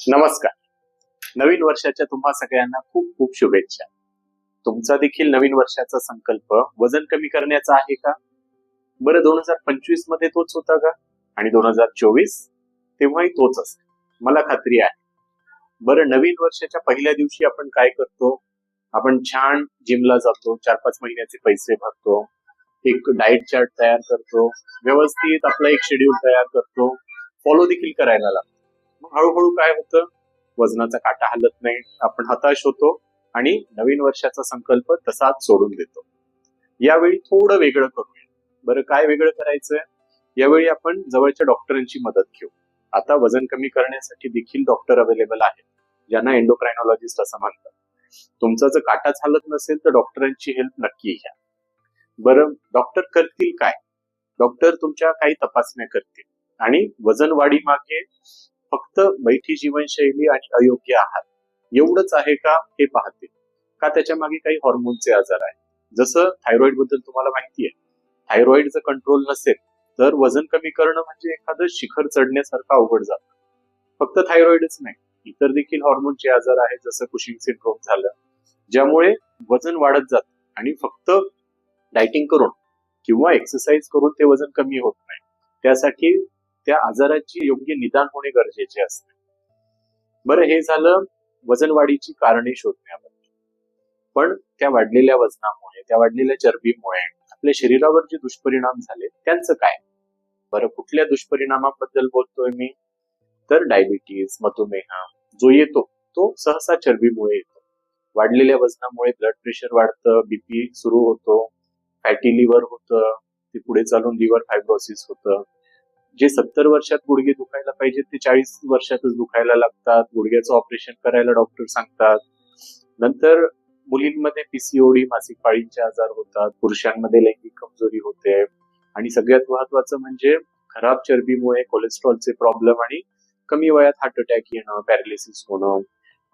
नमस्कार. नवीन वर्षाच्या तुम्हा सगळ्यांना खूप खूप शुभेच्छा. तुमचा देखील नवीन वर्षाचा संकल्प वजन कमी करण्याचा आहे का? बरं दोन हजार पंचवीसमध्ये तोच होता का? आणि दोन हजार चोवीस तेव्हाही तोच असेल मला खात्री आहे. बरं नवीन वर्षाच्या पहिल्या दिवशी आपण काय करतो? आपण छान जिमला जातो चार पाच महिन्याचे पैसे भरतो एक डाएट चार्ट तयार करतो व्यवस्थित आपला एक शेड्यूल तयार करतो फॉलो देखील करायला लागतो. हळूहळू काय होतं? वजनाचा काटा हलत नाही. आपण हताश होतो आणि नवीन वर्षाचा संकल्प तसाच सोडून देतो. यावेळी थोडं वेगळं करूया. बरं काय वेगळं करायचंय? यावेळी आपण जवळच्या डॉक्टरांची मदत घेऊ. आता वजन कमी करण्यासाठी देखील डॉक्टर अवेलेबल आहेत ज्यांना एंडोक्रायनॉलॉजिस्ट असं म्हणतात. तुमचा जर काटाच हलत नसेल तर डॉक्टरांची हेल्प नक्की घ्या. बरं डॉक्टर करतील काय? डॉक्टर तुमच्या काही तपासण्या करतील. आणि वजन वाढीमागे फक्त बैठी जीवनशैली आणि अयोग्य आहार एवढंच आहे का हे पाहते. का त्याच्यामागे काही हॉर्मोनचे आजार आहेत? जसं थायरॉइडबद्दल तुम्हाला माहिती आहे. थायरॉइड जर कंट्रोल नसेल तर वजन कमी करणं म्हणजे एखादं शिखर चढण्यासारखं अवघड जातं. फक्त थायरॉइडच नाही इतर देखील हॉर्मोनचे आजार आहेत जसं कुशिंग सिंड्रोम झालं ज्यामुळे वजन वाढत जातं आणि फक्त डायटिंग करून किंवा एक्सरसाइज करून ते वजन कमी होत नाही. त्यासाठी त्या आजाराची योग्य निदान होणे गरजेचे असते. बरं हे झालं वजन वाढीची कारणे शोधण्याबद्दल पण त्या वाढलेल्या वजनामुळे त्या वाढलेल्या चरबीमुळे आपल्या शरीरावर जे दुष्परिणाम झाले त्यांचं काय? बरं कुठल्या दुष्परिणामाबद्दल बोलतोय मी? तर डायबिटीज मधुमेह जो येतो तो सहसा चरबीमुळे येतो. वाढलेल्या वजनामुळे ब्लड प्रेशर वाढतं बीपी सुरू होतो फॅटी लिव्हर होतं ते पुढे चालून लिव्हर फायब्रोसिस होतं. जे सत्तर वर्षात गुडघे दुखायला पाहिजेत ते चाळीस वर्षातच दुखायला लागतात. गुडघ्याचं ऑपरेशन करायला डॉक्टर सांगतात. नंतर मुलींमध्ये पीसीओडी मासिक पाळींचे आजार होतात. पुरुषांमध्ये लैंगिक कमजोरी होते. आणि सगळ्यात महत्वाचं म्हणजे खराब चरबीमुळे कोलेस्ट्रॉलचे प्रॉब्लेम आणि कमी वयात हार्ट अटॅक येणं पॅरालिसिस होणं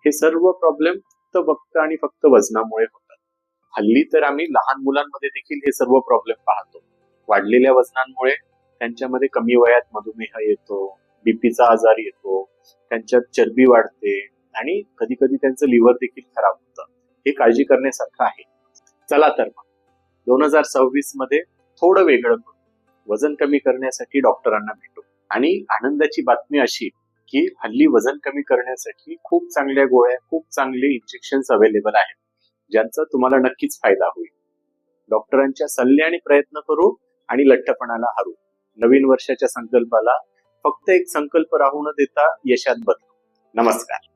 हे सर्व प्रॉब्लेम फक्त फक्त आणि फक्त वजनामुळे होतात. हल्ली तर आम्ही लहान मुलांमध्ये देखील हे सर्व प्रॉब्लेम पाहतो. वाढलेल्या वजनांमुळे त्यांच्यामध्ये कमी वयात मधुमेह येतो बीपीचा आजार येतो त्यांच्यात चरबी वाढते आणि कधी कधी त्यांचं लिव्हर देखील खराब होतं. हे काळजी करण्यासारखं आहे. चला तर मग. दोन हजार सव्वीसमध्ये थोडं वेगळं करू वजन कमी करण्यासाठी डॉक्टरांना भेटू. आणि आनंदाची बातमी अशी की हल्ली वजन कमी करण्यासाठी खूप चांगल्या गोळ्या खूप चांगले इंजेक्शन्स अवेलेबल आहेत. ज्यांचा तुम्हाला नक्कीच फायदा होईल. डॉक्टरांच्या सल्ले आणि प्रयत्न करू आणि लठ्ठपणाला हरू. नवीन वर्षाच्या संकल्पाला फक्त एक संकल्प राहू न देता यशात बदलू. नमस्कार.